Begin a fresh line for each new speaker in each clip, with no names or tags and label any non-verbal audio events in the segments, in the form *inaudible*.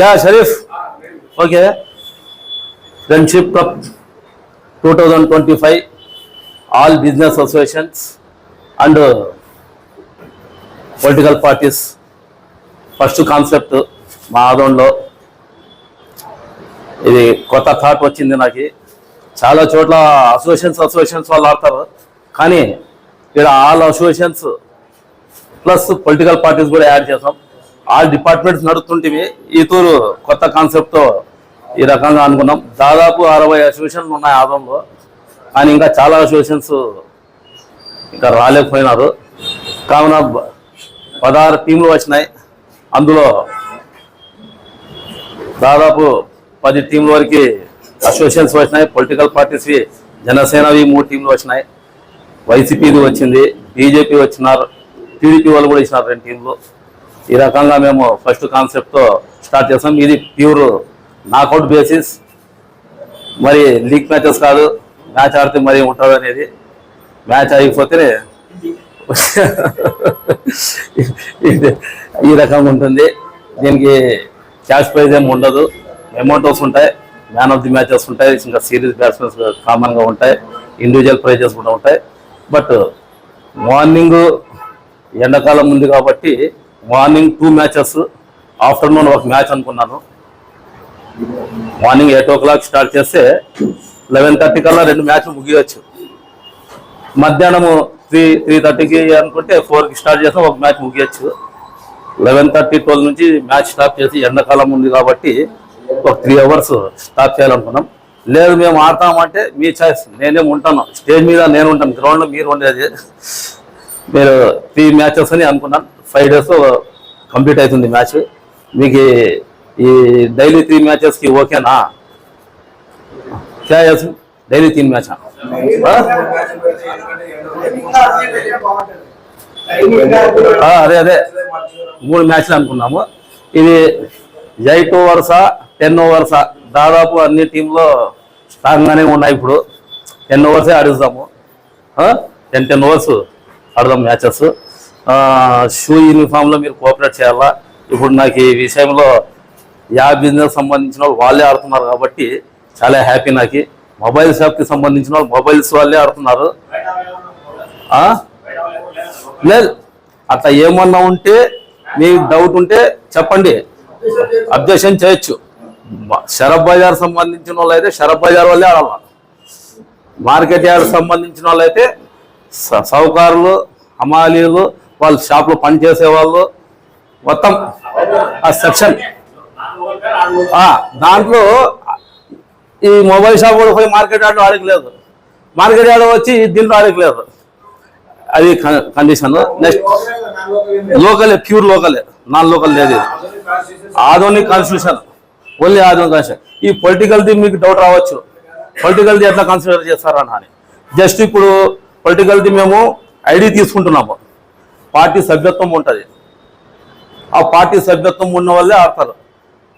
Yeah Sharif. Okay. Friendship cup two thousand twenty five all business associations and political parties first concept మా ఆదంలో ఇది కొత్త thought వచ్చింది నాకు. చాలా చోట్ల అసోసియేషన్స్ అసోసియేషన్స్ వాళ్ళు ఆడతారు. కానీ ఇక్కడ all associations plus political parties కూడా యాడ్ చేసాం. ఆల్ డిపార్ట్మెంట్స్ నడుస్తుంటివి ఈ తూరు కొత్త కాన్సెప్ట్తో ఈ రకంగా అనుకున్నాం. దాదాపు అరవై అసోసియేషన్లు ఉన్నాయి ఆదంలో. కానీ ఇంకా చాలా అసోసియేషన్స్ ఇంకా రాలేకపోయినారు. కావున పదహారు టీంలు వచ్చినాయి. అందులో దాదాపు పది టీంల వరకు అసోసియేషన్స్ వచ్చినాయి. పొలిటికల్ పార్టీస్వి జనసేనవి మూడు టీంలు వచ్చినాయి. వైసీపీది వచ్చింది బీజేపీ వచ్చినారు. టీడీపీ వాళ్ళు కూడా ఇచ్చినారు రెండు టీంలు. ఈ రకంగా మేము ఫస్ట్ కాన్సెప్ట్తో స్టార్ట్ చేస్తాం. ఇది ప్యూర్ నాకౌట్ బేసిస్ మరి లీగ్ మ్యాచెస్ కాదు మ్యాచ్ ఆడితే మరి ఉంటుంది అనేది. మ్యాచ్ అయిపోతే ఈ రకంగా ఉంటుంది. దీనికి క్యాష్ ప్రైజ్ ఏమి ఉండదు. అమౌంట్స్ ఉంటాయి. మ్యాన్ ఆఫ్ ది మ్యాచెస్ ఉంటాయి. ఇంకా సిరీస్ బ్యాట్స్మెన్స్ కామన్గా ఉంటాయి. ఇండివిజువల్ ప్రైజెస్ కూడా ఉంటాయి. బట్ మార్నింగ్ ఎండాకాలం ఉంది కాబట్టి మార్నింగ్ టూ మ్యాచెస్ ఆఫ్టర్నూన్ ఒక మ్యాచ్ అనుకున్నాను. Morning eight o'clock start చేస్తే లెవెన్ థర్టీ కల్లా రెండు మ్యాచ్లు ముగియవచ్చు మధ్యాహ్నము త్రీ త్రీ థర్టీకి అనుకుంటే ఫోర్కి స్టార్ట్ చేస్తాం ఒక మ్యాచ్ ముగియచ్చు. లెవెన్ థర్టీ ట్వెల్వ్ నుంచి మ్యాచ్ స్టాప్ చేసి ఎండాకాలం ఉంది కాబట్టి ఒక త్రీ అవర్స్ స్టాప్ చేయాలనుకున్నాం. లేదు మేము ఆడతామంటే మీ చాయిస్ నేనే ఉంటాను. స్టేజ్ మీద నేను ఉంటాను. గ్రౌండ్లో మీరు ఉండేది. మీరు త్రీ మ్యాచెస్ అని అనుకున్నాను. ఫైవ్ డేస్ కంప్లీట్ అవుతుంది మ్యాచ్ మీకు ఈ డైలీ త్రీ మ్యాచెస్కి ఓకేనా క్యా డైలీ త్రీ మ్యాచ్ అదే అదే. మూడు మ్యాచ్లు అనుకున్నాము. ఇది ఎయిట్ ఓవర్సా టెన్ ఓవర్సా దాదాపు అన్ని టీంలో స్ట్రాంగ్గానే ఉన్నాయి ఇప్పుడు. టెన్ ఓవర్సే ఆడిస్తాము. టెన్ టెన్ ఓవర్స్ ఆడదాం మ్యాచెస్. షూ యూనిఫామ్లో మీరు కోఆపరేట్ చేయాలా? ఇప్పుడు నాకు ఈ విషయంలో యా బిజినెస్ సంబంధించిన వాళ్ళు వాళ్ళే ఆడుతున్నారు కాబట్టి చాలా హ్యాపీ నాకు. మొబైల్ షాప్కి సంబంధించిన వాళ్ళు మొబైల్స్ వాళ్ళే ఆడుతున్నారు. లేదు. అట్లా ఏమన్నా ఉంటే మీకు డౌట్ ఉంటే చెప్పండి. అబ్జెక్షన్ చేయొచ్చు. శరబ్ బజార్ సంబంధించిన వాళ్ళు అయితే షరఫ్ బజార్ వాళ్ళే ఆడాలి? మార్కెట్ యార్డ్ సంబంధించిన వాళ్ళు అయితే సౌకారులు హమాలీలు వాళ్ళ షాప్లో పనిచేసే వాళ్ళు మొత్తం ఆ సెక్షన్. దాంట్లో ఈ మొబైల్ షాప్ కూడా పోయి మార్కెట్ ఆడడం ఆడకలేదు మార్కెట్ ఆడ వచ్చి దీంట్లో ఆడకలేదు అది కండిషన్. నెక్స్ట్ లోకలే ప్యూర్ లోకలే. నాన్ లోకల్ లేదు ఇది. కాన్స్టిట్యూషన్. ఓన్లీ ఆధునిక్ కాన్స్టిట్యూషన్. ఈ పొలిటికల్ది మీకు డౌట్ రావచ్చు. పొలిటికల్ది ఎట్లా కన్సిడర్ చేస్తారని అని. జస్ట్ ఇప్పుడు పొలిటికల్ది మేము ఐడి తీసుకుంటున్నాము. పార్టీ సభ్యత్వం ఉంటుంది. ఆ పార్టీ సభ్యత్వం ఉన్న వాళ్ళే ఆడతారు.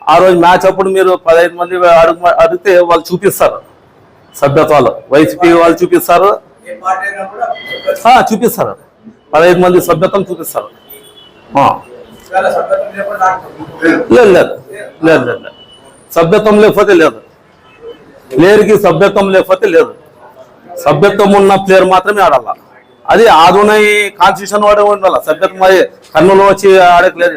ఆ రోజు మ్యాచ్ అప్పుడు మీరు పదహైదు మంది అడుగు అడిగితే వాళ్ళు చూపిస్తారు. సభ్యత్వాలు. వైసీపీ వాళ్ళు చూపిస్తారు. చూపిస్తారు. పదహైదు మంది సభ్యత్వం చూపిస్తారు. లేదు లేదు. లేదు లేదు లేదు. సభ్యత్వం లేకపోతే లేదు. లేరుకి సభ్యత్వం లేకపోతే లేదు. సభ్యత్వం ఉన్న ప్లేయర్ మాత్రమే ఆడాల? అది ఆదున కాన్స్టిట్యూషన్ వాడే ఉండాలి? సభ్యత్వం అది కన్నులో వచ్చి
ఆడే ప్లేయర్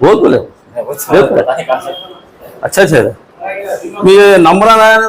ఓకే అచ్చా మీ నంబర్ అనేది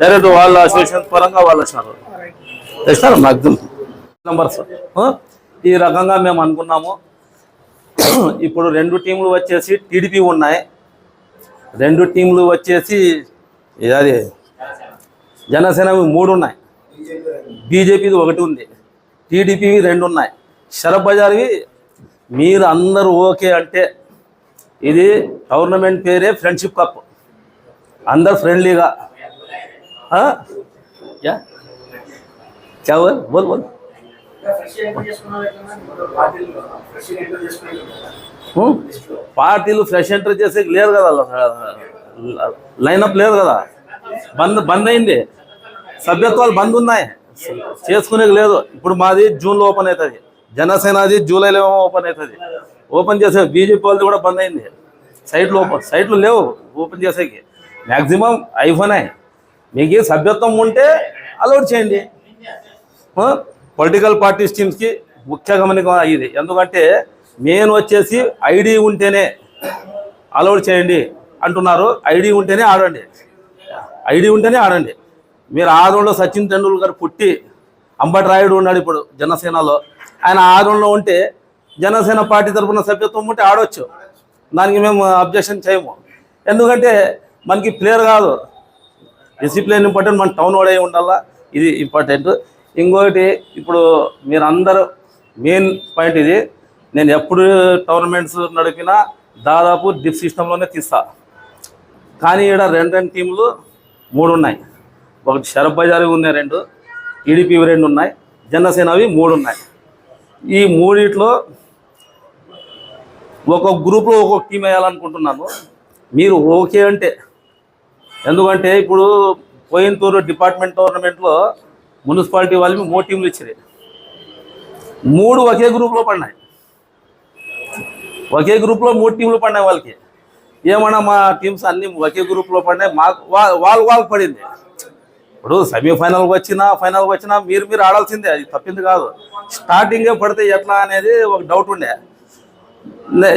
డైరెక్ట్ వాళ్ళ అసోసియేషన్ పరంగా వాళ్ళు వచ్చినారు తెచ్చినారు మ్యాక్సిమం నెంబర్స్ ఈ రకంగా మేము అనుకున్నాము. *clears throat* ఇప్పుడు రెండు టీంలు వచ్చేసి టీడీపీ ఉన్నాయి. రెండు టీంలు వచ్చేసి అది జనసేనవి మూడు ఉన్నాయి. బీజేపీది ఒకటి ఉంది. టీడీపీవి రెండు ఉన్నాయి. శరబ్ బజార్వి మీరు అందరూ ఓకే అంటే ఇది టోర్నమెంట్ పేరే ఫ్రెండ్షిప్ కప్. అందరు ఫ్రెండ్లీగా. ఆ? యా क्या हुआ बोल बोल హ్మ్? పార్టీలు ఫ్రెష్ ఎంటర్ చేసే లేరు కదా లైనప్ లేదు కదా బంద్ బంద్ అయింది సభ్యత్వాలు బంద్ ఉన్నాయి చేసుకునే లేదు ఇప్పుడు మాది జూన్లో ఓపెన్ అవుతుంది జనసేనది జూలైలో ఓపెన్ అవుతుంది ఓపెన్ చేసే బీజేపీ వాళ్ళది కూడా బంద్ అయింది సైట్లు ఓపెన్ సైట్లు లేవు ఓపెన్ చేసేకి మ్యాక్సిమం ఐఫోనే మీకు సభ్యత్వం ఉంటే అలౌట్ చేయండి. పొలిటికల్ పార్టీ స్కీమ్స్కి ముఖ్య గమనిక ఇది. ఎందుకంటే మెయిన్ వచ్చేసి ఐడి ఉంటేనే అలౌడ్ చేయండి అంటున్నారు. ఐడి ఉంటేనే ఆడండి. ఐడి ఉంటేనే ఆడండి. మీరు ఆదంలో సచిన్ టెండూల్కర్ పుట్టి అంబటి రాయుడు ఉన్నాడు ఇప్పుడు జనసేనలో. ఆయన ఆదంలో ఉంటే జనసేన పార్టీ తరఫున సభ్యత్వం ఉంటే ఆడవచ్చు దానికి మేము అబ్జెక్షన్ చేయము. ఎందుకంటే మనకి ప్లేయర్ కాదు. డిసిప్లిన్ ఇంపార్టెంట్ మన టౌన్ వాడే ఉండాలా? ఇది ఇంపార్టెంట్. ఇంకొకటి ఇప్పుడు మీరు అందరూ మెయిన్ పాయింట్ ఇది. నేను ఎప్పుడు టోర్నమెంట్స్ నడిపినా దాదాపు డిప్ సిస్టంలోనే తీస్తా. కానీ ఇక్కడ రెండు రెండు టీంలు మూడు ఉన్నాయి. ఒకటి షరఫ్ బజార్వి ఉన్నాయి రెండు టీడీపీవి రెండు ఉన్నాయి జనసేనవి మూడు ఉన్నాయి. ఈ మూడిట్లో ఒక్కొక్క గ్రూప్లో ఒక్కొక్క టీం వేయాలనుకుంటున్నాను. మీరు ఓకే అంటే ఎందుకంటే ఇప్పుడు కోయంతూరు డిపార్ట్మెంట్ టోర్నమెంట్లో మున్సిపాలిటీ వాళ్ళు మూడు టీంలు ఇచ్చారు మూడు ఒకే గ్రూప్లో పడినాయి. ఒకే గ్రూప్లో మూడు టీంలు పడినాయి వాళ్ళకి. ఏమన్నా మా టీమ్స్ అన్నీ ఒకే గ్రూప్లో పడినాయి. మాకు వా- వాళ్ళు వాళ్ళకి పడింది. ఇప్పుడు సెమీఫైనల్కి వచ్చినా ఫైనల్కి వచ్చినా మీరు మీరు ఆడాల్సిందే. అది తప్పింది కాదు. స్టార్టింగే పడితే ఎట్లా అనేది ఒక డౌట్ ఉండే.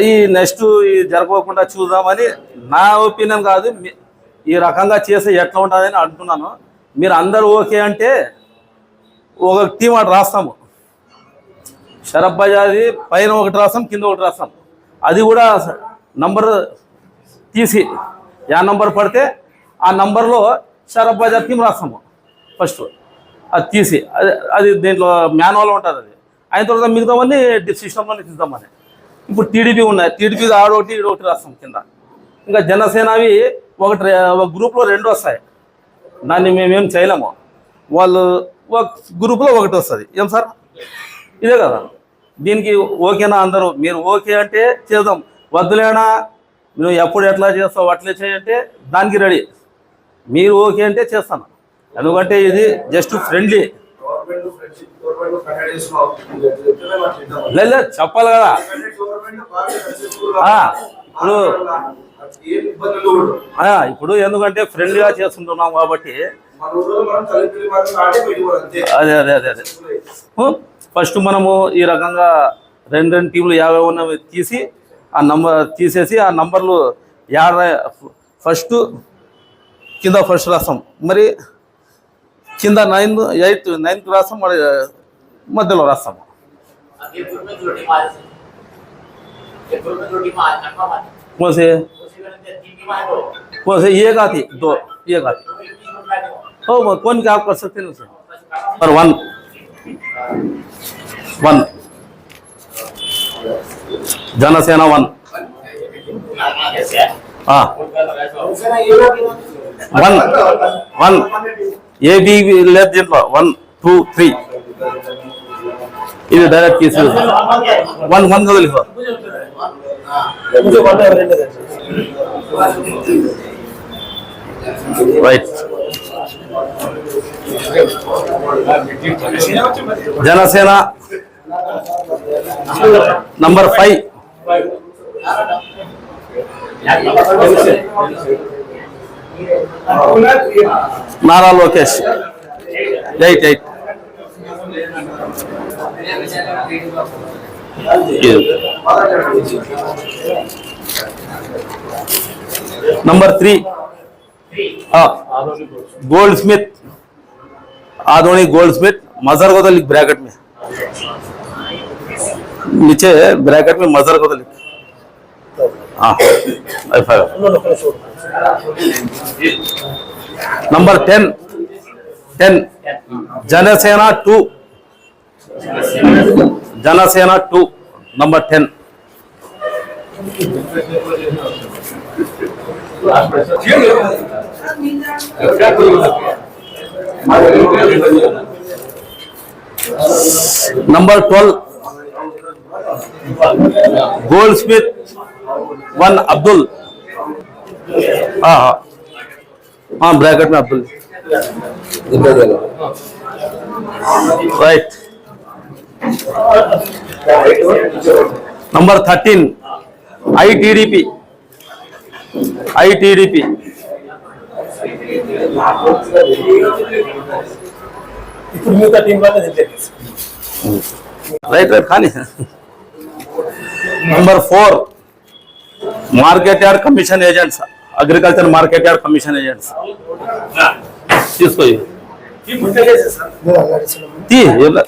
ఈ నెక్స్ట్ జరగకుండా చూద్దామని నా ఒపీనియన్ కాదు మీ- ఈ రకంగా చేస్తే ఎట్లా ఉంటుందని అంటున్నాను మీరు అందరూ ఓకే అంటే ఒక టీం అటు రాస్తాము. షరఫ్ బజాది పైన ఒకటి రాస్తాం కింద ఒకటి రాస్తాం. అది కూడా నంబర్ తీసి యా నంబర్ పడితే ఆ నంబర్లో షరబ్ బజార్ టీం రాస్తాము. ఫస్ట్ అది తీసి అది అది దీంట్లో మాన్యువల్ ఉంటుంది అది. అయిన తర్వాత మిగతామని సిస్టంలోనే తీద్దామని ఇప్పుడు టీడీపీ ఉన్నాయి. టీడీపీ ఆడొకటి ఈడ ఒకటి రాస్తాం కింద. ఇంకా జనసేనవి ఒకటి ఒక గ్రూప్లో రెండు వస్తాయి. దాన్ని మేమేం చేయలేము. వాళ్ళు ఒక గ్రూప్లో ఒకటి వస్తుంది. ఏం సార్? ఇదే కదా. దీనికి ఓకేనా అందరూ? మీరు ఓకే అంటే చేద్దాం. వద్దులేనా? నువ్వు ఎప్పుడు ఎట్లా చేస్తావు అట్లే చేయంటే దానికి రెడీ. మీరు ఓకే అంటే చేస్తాను. ఎందుకంటే ఇది జస్ట్ ఫ్రెండ్లీ. లేదు చెప్పాలి కదా. ఇప్పుడు ఇప్పుడు ఎందుకంటే ఫ్రెండ్లీగా చేస్తుంటున్నాం కాబట్టి అదే అదే అదే అదే. ఫస్ట్ మనము ఈ రకంగా రెండు రెండు టీంలు యాభై ఉన్నవి తీసి ఆ నంబర్ తీసేసి ఆ నంబర్లు యాభై ఫస్ట్ కింద ఫస్ట్ రాస్తాం. మరి కింద నైన్త్ ఎయిత్ నైన్త్ రాస్తాం మరి మధ్యలో రాస్తాము कौन से
उसी में तीन टीम आए तो
कौन से एक आती दो एक आती
तो एक टीम में आते हो
हो कौन क्या आप कर सकते हैं उसे पर वन वन जनसेना वन
कैसे है
हाँ वन वन ఏ బి లేదు దీంట్లో వన్ టూ త్రీ ఇది డైరెక్ట్ తీసి వన్ వన్ కదలి sir Right Janasena number five Nara Lokesh. Eight eight number three goldsmith Adoni goldsmith मजर को तो लिख ब्रैकेट में। नीचे ब्रैकेट में मजर को तो लिख। Number ten ten Janasena two Janasena two number ten number twelve gold smith one Abdul bracket में Abdul right Number thirteen I T D P I T D P
ఇప్పుడు మిగతా టీం వాళ్ళు తెలియదు
राइट राइट खानी number four market yard commission agents agriculture market yard commission agents తీసుకో ఇవి. తీ ఏం లేదు.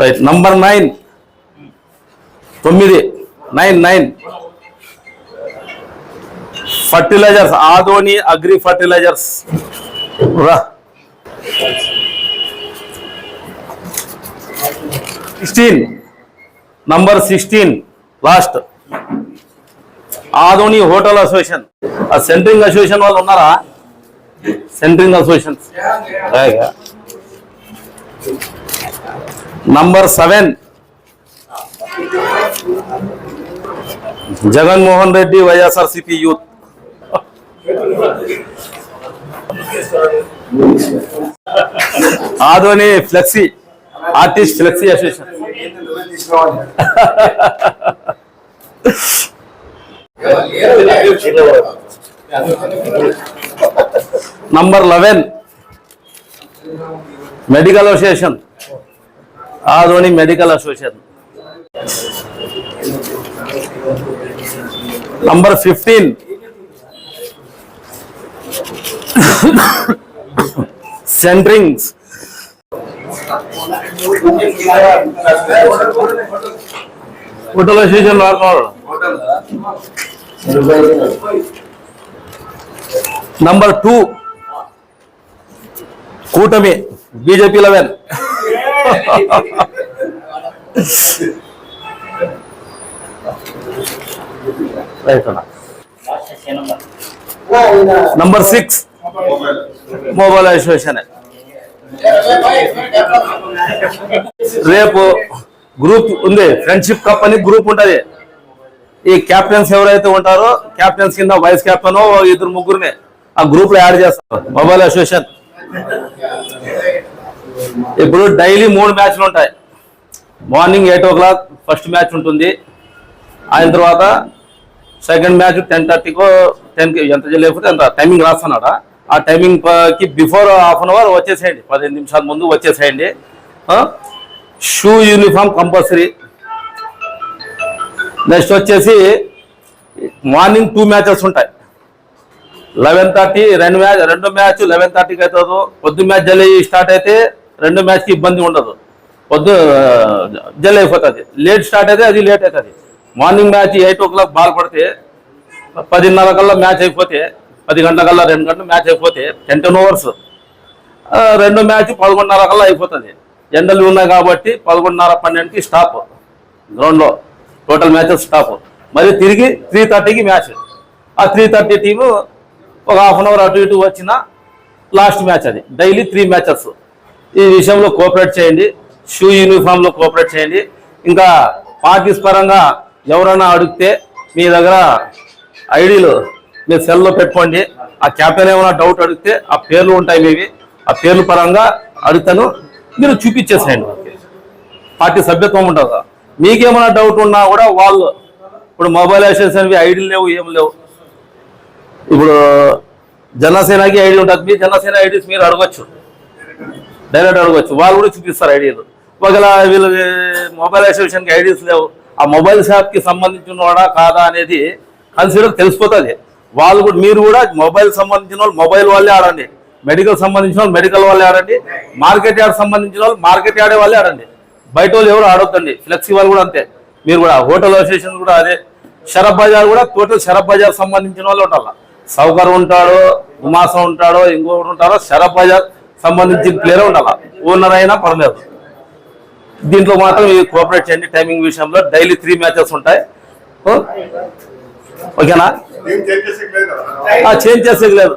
right number nine తొమ్మిది. Nine nine fertilisers Adoni agri fertilisers రా sixteen number sixteen last. Adoni hotel association. ఆ సెంట్రింగ్ అసోసియేషన్ వాళ్ళు ఉన్నారా? Centring association. Number seven. Jaganmohan Reddy YSRCP youth. Adoni flexi artist flexi association. *laughs* Number eleven medical association Adoni medical association number fifteen centrings hotel association వాడుకోవాలి number two కూటమి BJP eleven right అన్న number six mobile association రేపు group ఉంది friendship cup అని group ఉంటుంది. ఈ captains ఎవరైతే ఉంటారో కెప్టెన్స్ కింద వైస్ కెప్టెన్ ఇద్దరు ముగ్గురునే ఆ గ్రూప్లో యాడ్ చేస్తారు మొబైల్ అసోసియేషన్. ఇప్పుడు డైలీ మూడు మ్యాచ్లు ఉంటాయి. Morning eight o'clock first match ఉంటుంది. ఆయన తర్వాత సెకండ్ మ్యాచ్ టెన్ థర్టీకో టెన్కి ఎంత లేకపోతే అంత టైమింగ్ రాస్తున్నాడు? ఆ టైమింగ్కి బిఫోర్ హాఫ్ అన్ అవర్ వచ్చేసేయండి. పదిహేను నిమిషాల ముందు వచ్చేసేయండి. Shoe uniform compulsory. నెక్స్ట్ వచ్చేసి మార్నింగ్ టూ మ్యాచెస్ ఉంటాయి. లెవెన్ థర్టీ రెండు మ్యాచ్ రెండు మ్యాచ్ లెవెన్ థర్టీకి అవుతుంది పొద్దు మ్యాచ్ జల్లీ స్టార్ట్ అయితే రెండు మ్యాచ్కి ఇబ్బంది ఉండదు. పొద్దు జల్ అయిపోతుంది. లేట్ స్టార్ట్ అయితే అది లేట్ అవుతుంది morning match eight o'clock ball పడితే పదిన్నర కల్లా మ్యాచ్ అయిపోతే పది గంటల కల్లా రెండు గంటల మ్యాచ్ అయిపోతే టెన్ టెన్ ఓవర్స్ రెండు మ్యాచ్ పదకొండున్నర కల్లా అయిపోతుంది. ఎండలు ఉన్నాయి కాబట్టి పదకొండున్నర పన్నెండుకి స్టాప్ గ్రౌండ్లో టోటల్ మ్యాచెస్ స్టాప్ మరి తిరిగి త్రీ థర్టీకి మ్యాచ్ ఆ త్రీ థర్టీ టీము ఒక హాఫ్ అన్ అవర్ అటు ఇటు వచ్చిన లాస్ట్ మ్యాచ్ అది. డైలీ త్రీ మ్యాచెస్ ఈ విషయంలో కోఆపరేట్ చేయండి. షూ యూనిఫామ్లో కోఆపరేట్ చేయండి. ఇంకా పార్టీస్ పరంగా ఎవరైనా అడిగితే మీ దగ్గర ఐడీలు మీరు సెల్లో పెట్టుకోండి. ఆ క్యాప్టెన్ ఏమైనా డౌట్ అడిగితే ఆ పేర్లు ఉంటాయి మీవి. ఆ పేర్లు పరంగా అడుగుతాను. మీరు చూపించేసేయండి. పార్టీ సభ్యత్వం ఉంటుంది మీకేమైనా డౌట్ ఉన్నా కూడా వాళ్ళు ఇప్పుడు మొబైల్ అనేవి ఐడీలు లేవు ఏం లేవు. ఇప్పుడు జనసేనకి ఐడి ఉంటుంది. మీ జనసేన ఐడీస్ మీరు అడగచ్చు. డైరెక్ట్ అడగచ్చు. వాళ్ళు కూడా చూపిస్తారు ఐడీలు ఒకవేళ వీళ్ళు మొబైల్ అసోసియేషన్కి ఐడీస్ లేవు. ఆ మొబైల్ షాప్కి సంబంధించిన వాడా కాదా అనేది కన్సిడర్ తెలిసిపోతుంది. వాళ్ళు కూడా మీరు కూడా మొబైల్ సంబంధించిన వాళ్ళు మొబైల్ వాళ్ళే ఆడండి. మెడికల్ సంబంధించిన వాళ్ళు మెడికల్ వాళ్ళే ఆడండి. మార్కెట్ యార్డ్ సంబంధించిన వాళ్ళు మార్కెట్ యార్డే వాళ్ళే ఆడండి. బయట వాళ్ళు ఎవరు ఆడొద్దండి. ఫ్లెక్సీ వాళ్ళు కూడా అంతే. మీరు కూడా హోటల్ అసోసియేషన్ కూడా అదే. షరఫ్ బజార్ కూడా టోటల్ షరఫ్ బజార్ సంబంధించిన వాళ్ళు ఉండాలి. సౌకర్ ఉంటాడో ఉమాసం ఉంటాడో ఇంకొకటి ఉంటారో షరఫ్ బజార్ సంబంధించిన ప్లేయర్ ఉండాలి. ఓనర్ అయినా పర్లేదు. దీంట్లో మాత్రం ఇది కోఆపరేట్ చేయండి. టైమింగ్ విషయంలో డైలీ త్రీ మ్యాచెస్ ఉంటాయి? ఓకేనా?
చేంజ్
చేసేది లేదు.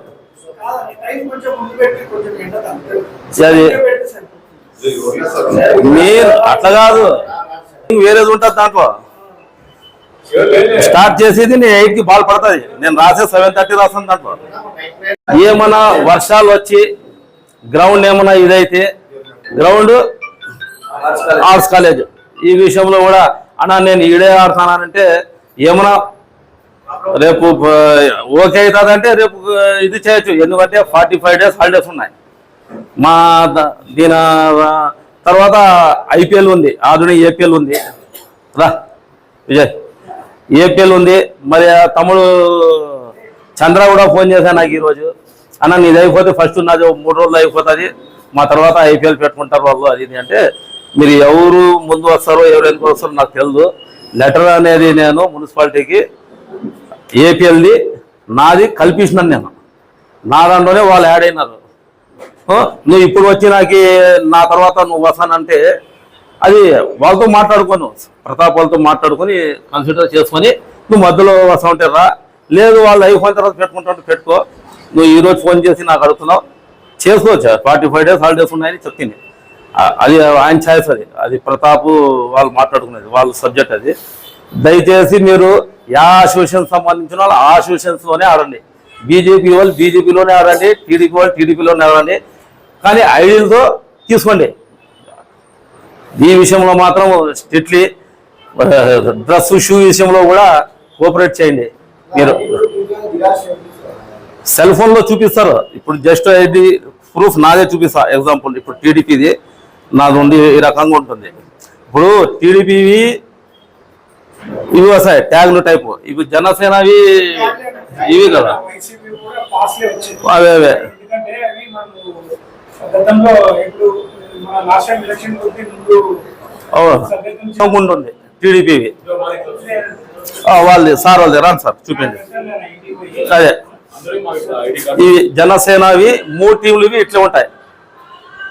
మీరు అట్లా కాదు. వేరేది ఉంటుంది దాంట్లో స్టార్ట్ చేసేది నేను ఎయిట్కి బాల్ పడుతుంది నేను రాసే సెవెన్ థర్టీ రాసాను దాంట్లో ఏమన్నా వర్షాలు వచ్చి గ్రౌండ్ ఏమన్నా ఇదైతే గ్రౌండ్ ఆర్ట్స్ కాలేజ్ ఈ విషయంలో కూడా అన్నా నేను ఈడే ఆడుతానంటే ఏమన్నా రేపు ఓకే అవుతుందంటే రేపు ఇది చేయొచ్చు. ఎందుకంటే ఫార్టీ ఫైవ్ డేస్ హాలిడేస్ ఉన్నాయి. మా దీని తర్వాత ఐపీఎల్ ఉంది. ఆధునిక ఏపీఎల్ ఉంది. రా విజయ్. ఏపీఎల్ ఉంది. మరి తమ్ముడు చంద్ర కూడా ఫోన్ చేశాను నాకు ఈరోజు. అన్న నీది అయిపోతే ఫస్ట్ నాది ఒక మూడు రోజులు అయిపోతుంది. మా తర్వాత ఐపీఎల్ పెట్టుకుంటారు వాళ్ళు. అది అంటే మీరు ఎవరు ముందు వస్తారో ఎవరు ఎందుకు వస్తారో నాకు తెలియదు లెటర్ అనేది నేను మున్సిపాలిటీకి ఏపీఎల్ది నాది కల్పించినాను నేను. నా దాంట్లోనే వాళ్ళు యాడ్ అయినారు. నువ్వు ఇప్పుడు వచ్చి నాకు నా తర్వాత నువ్వు వస్తానంటే అది వాళ్ళతో మాట్లాడుకోను. ప్రతాప్ వాళ్ళతో మాట్లాడుకొని కన్సిడర్ చేసుకొని నువ్వు మధ్యలో వస్తా ఉంటే రా. లేదు వాళ్ళు అయిపోయిన తర్వాత పెట్టుకుంటా పెట్టుకో. నువ్వు ఈరోజు ఫోన్ చేసి నాకు అడుగుతున్నావు. చేసుకోవచ్చు ఫార్టీ ఫైవ్ డేస్ హాలిడేస్ ఉన్నాయని చెప్పింది. అది ఆయన ఛాయిస్ అది. అది ప్రతాప్ వాళ్ళు మాట్లాడుకునేది వాళ్ళ సబ్జెక్ట్ అది. దయచేసి మీరు యా అసోసియేషన్ సంబంధించిన వాళ్ళు ఆ అసోసియేషన్స్లోనే ఆడండి. బీజేపీ వాళ్ళు బీజేపీలోనే ఆడండి టీడీపీ వాళ్ళు టీడీపీలోనే ఆడండి. కానీ ఐడియల్తో తీసుకోండి. ఈ విషయంలో మాత్రం స్ట్రిక్ట్లీ డ్రెస్ షూ విషయంలో కూడా కోఆపరేట్ చేయండి. మీరు సెల్ ఫోన్లో చూపిస్తారు. ఇప్పుడు జస్ట్ ఐడి ప్రూఫ్ నాదే చూపిస్తా. ఎగ్జాంపుల్ ఇప్పుడు టీడీపీది నాది ఉండి ఈ రకంగా ఉంటుంది. ఇప్పుడు టీడీపీవి ఇవి వస్తాయి ట్యాగ్లు టైపు. ఇవి జనసేనవి ఇవి కదా. అవే అవే.
అవి
ఉంటుంది టీడీపీవి వాళ్ళది సార్ వాళ్ళది రాను సార్ చూపించండి.
పోయి
అదే. ఈ జనసేనవి మూడు టీంలు ఇట్లా ఉంటాయి.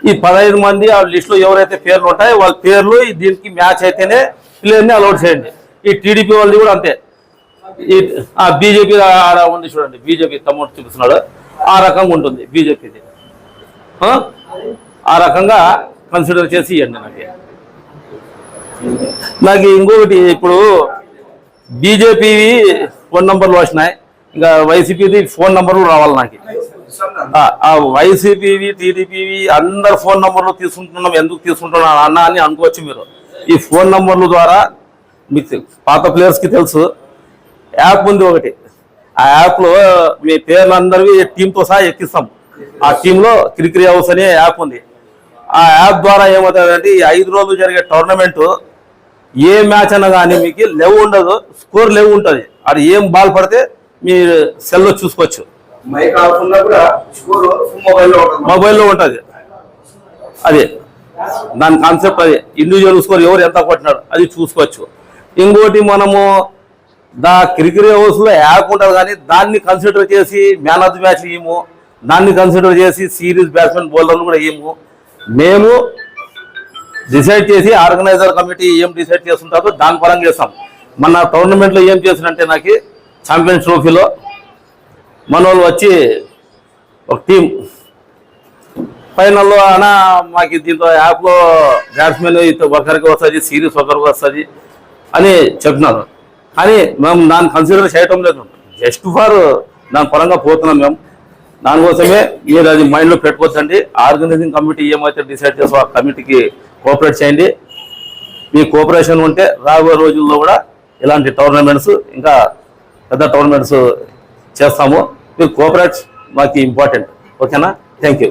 ఈ పదహైదు మంది ఆ లిస్టులో ఎవరైతే పేర్లు ఉంటాయో వాళ్ళ పేర్లు దీనికి మ్యాచ్ అయితేనే ప్లేయర్ని అలౌట్ చేయండి. ఈ టీడీపీ వాళ్ళది కూడా అంతే. ఈ బీజేపీ ఆడ ఉంది చూడండి బీజేపీ తమ్ముడు చూపిస్తున్నాడు. ఆ రకంగా ఉంటుంది బీజేపీది. ఆ? రకంగా కన్సిడర్ చేసి ఇవ్వండి నాకు. నాకు ఇంకొకటి ఇప్పుడు బీజేపీ ఫోన్ నంబర్లు వచ్చినాయి. ఇంకా వైసీపీది ఫోన్ నంబర్లు రావాలి నాకు. ఆ, ఆ వైసీపీవి టీడీపీవి అందరు ఫోన్ నంబర్లు తీసుకుంటున్నాం. ఎందుకు తీసుకుంటున్నాం అన్న అని అనుకోవచ్చు మీరు. ఈ ఫోన్ నంబర్ల ద్వారా మీకు పాత ప్లేయర్స్కి తెలుసు. యాప్ ఉంది ఒకటి. ఆ యాప్లో మీ పేర్లు అందరివి టీంతో సహా ఎక్కిస్తాం. ఆ టీంలో క్రికెట్ హౌస్ అనే యాప్ ఉంది. ఆ యాప్ ద్వారా ఏమవుతుందంటే ఈ ఐదు రోజులు జరిగే టోర్నమెంట్ ఏ మ్యాచ్ అన్నా కానీ మీకు లెవ్ ఉండదు స్కోర్ లెవ్ ఉంటుంది. అది ఏం బాల్ పడితే మీరు సెల్లో చూసుకోవచ్చు. మొబైల్లో ఉంటుంది. అది. దాని కాన్సెప్ట్ అది. ఇండివిజువల్ స్కోర్ ఎవరు ఎంత కొట్టినాడు అది చూసుకోవచ్చు. ఇంకోటి మనము దా క్రికెట్ హౌస్లో యాప్ ఉంటుంది కానీ దాన్ని కన్సిడర్ చేసి మ్యాన్ ఆఫ్ ది మ్యాచ్ ఇయ్యము దాన్ని కన్సిడర్ చేసి సీరియస్ బ్యాట్స్మెన్ బౌలర్లు కూడా ఇయ్యము మేము డిసైడ్ చేసి ఆర్గనైజర్ కమిటీ ఏం డిసైడ్ చేస్తుంటారో దాని పరంగా చేస్తాం. మన టోర్నమెంట్లో ఏం చేసినంటే నాకు ఛాంపియన్స్ ట్రోఫీలో మన వాళ్ళు వచ్చి ఒక టీం ఫైనల్లో అయినా మాకు దీంతో యాప్లో బ్యాట్స్మెన్ ఒకరికి వస్తుంది సిరీస్ ఒకరికి వస్తుంది. అని చెప్తున్నారు. కానీ మేము దాన్ని కన్సిడర్ చేయటం లేదు. జస్ట్ ఫర్ దాని పరంగా పోతున్నాం మేము. దానికోసమే మీరు అది మైండ్లో పెట్టుకోవచ్చండి. ఆర్గనైజింగ్ కమిటీ ఏమైతే డిసైడ్ చేసో ఆ కమిటీకి కోఆపరేట్ చేయండి. మీ కోఆపరేషన్ ఉంటే రాబోయే రోజుల్లో కూడా ఇలాంటి టోర్నమెంట్స్ ఇంకా పెద్ద టోర్నమెంట్స్ చేస్తాము. మీరు కోఆపరేట్ మాకు ఇంపార్టెంట్ ఓకేనా thank you